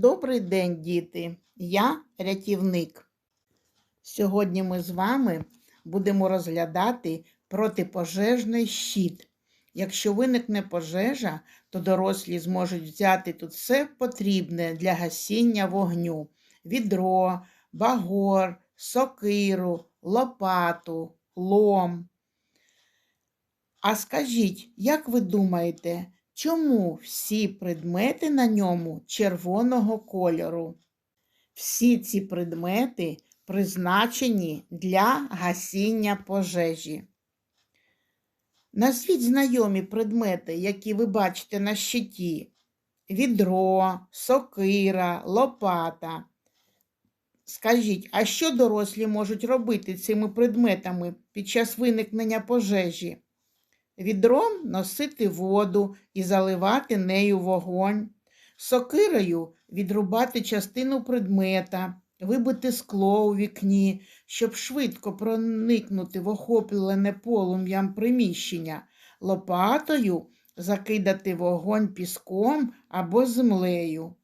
Добрий день, діти! Я рятівник. Сьогодні ми з вами будемо розглядати протипожежний щит. Якщо виникне пожежа, то дорослі зможуть взяти тут все потрібне для гасіння вогню: відро, багор, сокиру, лопату, лом. А скажіть, як ви думаєте, чому всі предмети на ньому червоного кольору? Всі ці предмети призначені для гасіння пожежі. Назвіть знайомі предмети, які ви бачите на щиті: відро, сокира, лопата. Скажіть, а що дорослі можуть робити цими предметами під час виникнення пожежі? Відром носити воду і заливати нею вогонь, сокирою відрубати частину предмета, вибити скло у вікні, щоб швидко проникнути в охоплене полум'ям приміщення, лопатою закидати вогонь піском або землею.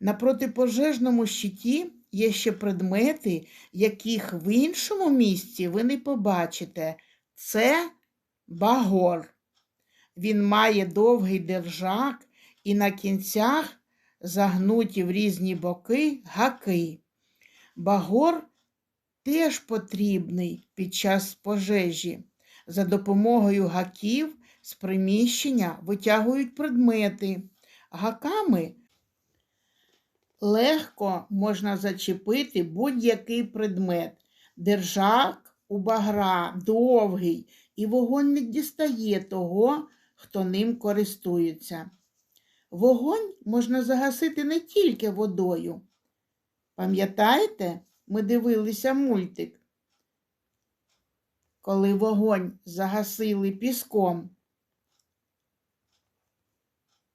На протипожежному щиті є ще предмети, яких в іншому місці ви не побачите. Це багор. Він має довгий держак і на кінцях загнуті в різні боки гаки. Багор теж потрібний під час пожежі. За допомогою гаків з приміщення витягують предмети. Гаками легко можна зачепити будь-який предмет. Держак у багра довгий, і вогонь не дістає того, хто ним користується. Вогонь можна загасити не тільки водою. Пам'ятаєте, ми дивилися мультик, коли вогонь загасили піском.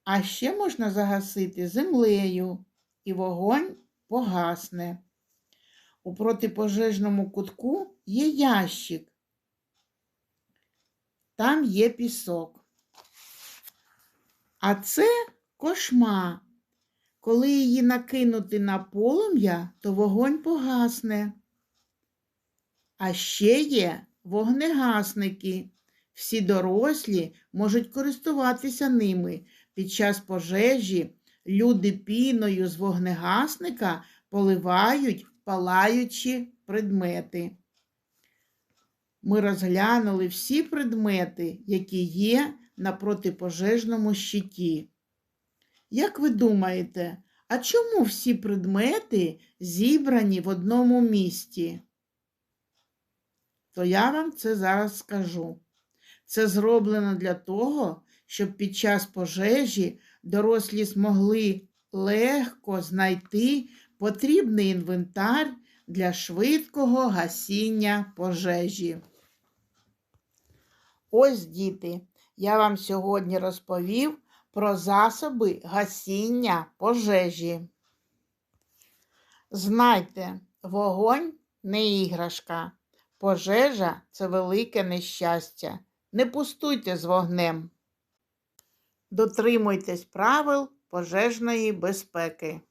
А ще можна загасити землею, і вогонь погасне. У протипожежному кутку є ящик. Там є пісок. А це кошма. Коли її накинути на полум'я, то вогонь погасне. А ще є вогнегасники. Всі дорослі можуть користуватися ними. Під час пожежі люди піною з вогнегасника поливають палаючі предмети. Ми розглянули всі предмети, які є на протипожежному щиті. Як ви думаєте, а чому всі предмети зібрані в одному місці? То я вам це зараз скажу. Це зроблено для того, щоб під час пожежі дорослі змогли легко знайти потрібний інвентар для швидкого гасіння пожежі. Ось, діти, я вам сьогодні розповів про засоби гасіння пожежі. Знайте, вогонь не іграшка, пожежа це велике нещастя. Не пустуйте з вогнем. Дотримуйтесь правил пожежної безпеки.